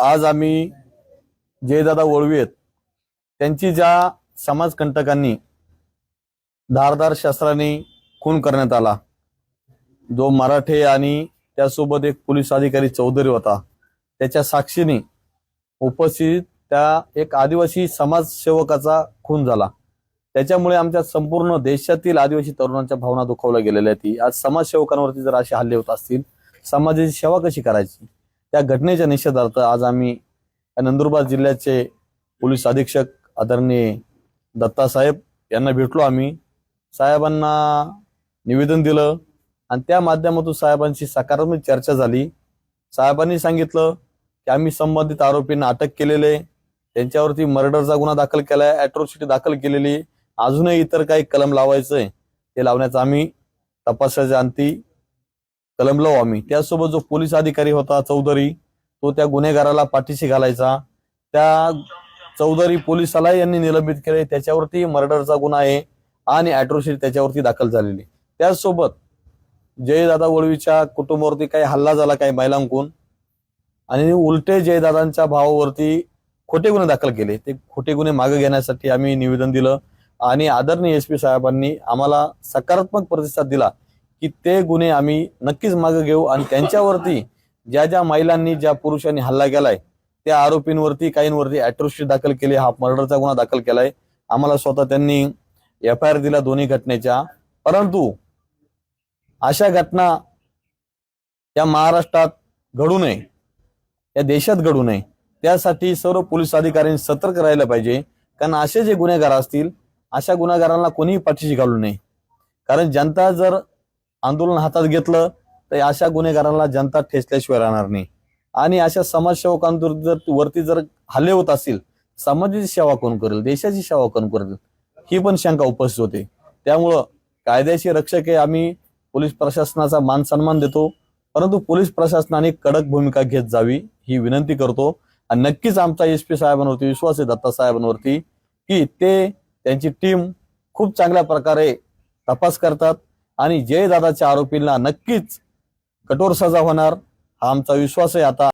आज आम्ही जयदादा वळवी आहेत. त्यांची ज्या समाजकंटकांनी धारदार शस्त्राने खून करण्यात आला जो मराठे आणि त्यासोबत एक पोलीस अधिकारी चौधरी होता त्याच्या साक्षीने उपस्थित त्या एक आदिवासी समाजसेवकाचा खून झाला. त्याच्यामुळे आमच्या संपूर्ण देशातील आदिवासी तरुणांच्या भावना दुखावल्या गेलेल्या आहेत. आज समाजसेवकांवरती जर असे हल्ले होत असतील समाजाची सेवा कशी करायची? त्या घटनेच्या निषेधार्थ आज आम्ही या नंदुरबार जिल्ह्याचे पोलीस अधीक्षक आदरणीय दत्तासाहेब यांना भेटलो आम्ही. साहेबांना निवेदन दिलं आणि त्या माध्यमातून साहेबांशी सकारात्मक चर्चा झाली. साहेबांनी सांगितलं की आम्ही संबंधित आरोपींना अटक केलेले त्यांच्यावरती मर्डरचा गुन्हा दाखल केलाय अॅट्रॉसिटी दाखल केलेली अजूनही इतर काही कलम लावायचंय ते लावण्याचा आम्ही तपासाच्या अंती कलमलो आम्ही. त्यासोबत जो पोलीस अधिकारी होता चौधरी तो त्या गुन्हेगाराला पाठीशी घालायचा. त्या चौधरी पोलिसाला यांनी निलंबित केले त्याच्यावरती मर्डरचा गुन्हा आहे आणि अॅट्रोसिटी त्याच्यावरती दाखल झालेली. त्याचसोबत जयदादा वळवीच्या कुटुंबावरती काही हल्ला झाला काही महिलांकून आणि उलटे जयदादांच्या भावावरती खोटे गुन्हे दाखल केले. ते खोटे गुन्हे मागे घेण्यासाठी आम्ही निवेदन दिलं. आणि आदरणीय एस पी साहेबांनी आम्हाला सकारात्मक प्रतिसाद दिला. की ते गुन्हे आम्ही नक्कीच मागे घेऊ. आणि त्यांच्यावरती ज्या ज्या महिलांनी ज्या पुरुषांनी हल्ला केलाय त्या आरोपींवरती काहींवरती अॅट्रोसिटी दाखल केली. हा मर्डरचा गुन्हा दाखल केलाय. आम्हाला स्वतः त्यांनी एफ आय आर दिला दोन्ही घटनेच्या. परंतु अशा घटना या महाराष्ट्रात घडू नये या देशात घडू नये त्यासाठी सर्व पोलीस अधिकाऱ्यांनी सतर्क राहिलं पाहिजे. कारण असे जे गुन्हेगार असतील अशा गुन्हेगारांना कोणीही पाठीशी घालू नये. कारण जनता जर आंदोलन हातात घेतलं तर अशा गुन्हेगारांना जनता ठेचल्याशिवाय राहणार नाही. आणि अशा समाजसेवकांवर जर वरती जर हल्ले होत असतील समाजाची सेवा कोण करेल देशाची सेवा कोण करेल ही पण शंका उपस्थित होते. त्यामुळं कायद्याचे रक्षक हे आम्ही पोलीस प्रशासनाचा मान सन्मान देतो. परंतु पोलीस प्रशासनाने कडक भूमिका घेत जावी ही विनंती करतो. आणि नक्कीच आमचा एस पी साहेबांवरती विश्वास आहे दत्ता साहेबांवरती की ते त्यांची टीम खूप चांगल्या प्रकारे तपास करतात. आणि जयदादाच्या आरोपींना नक्कीच कठोर सजा होणार हा आमचा विश्वास आहे. आता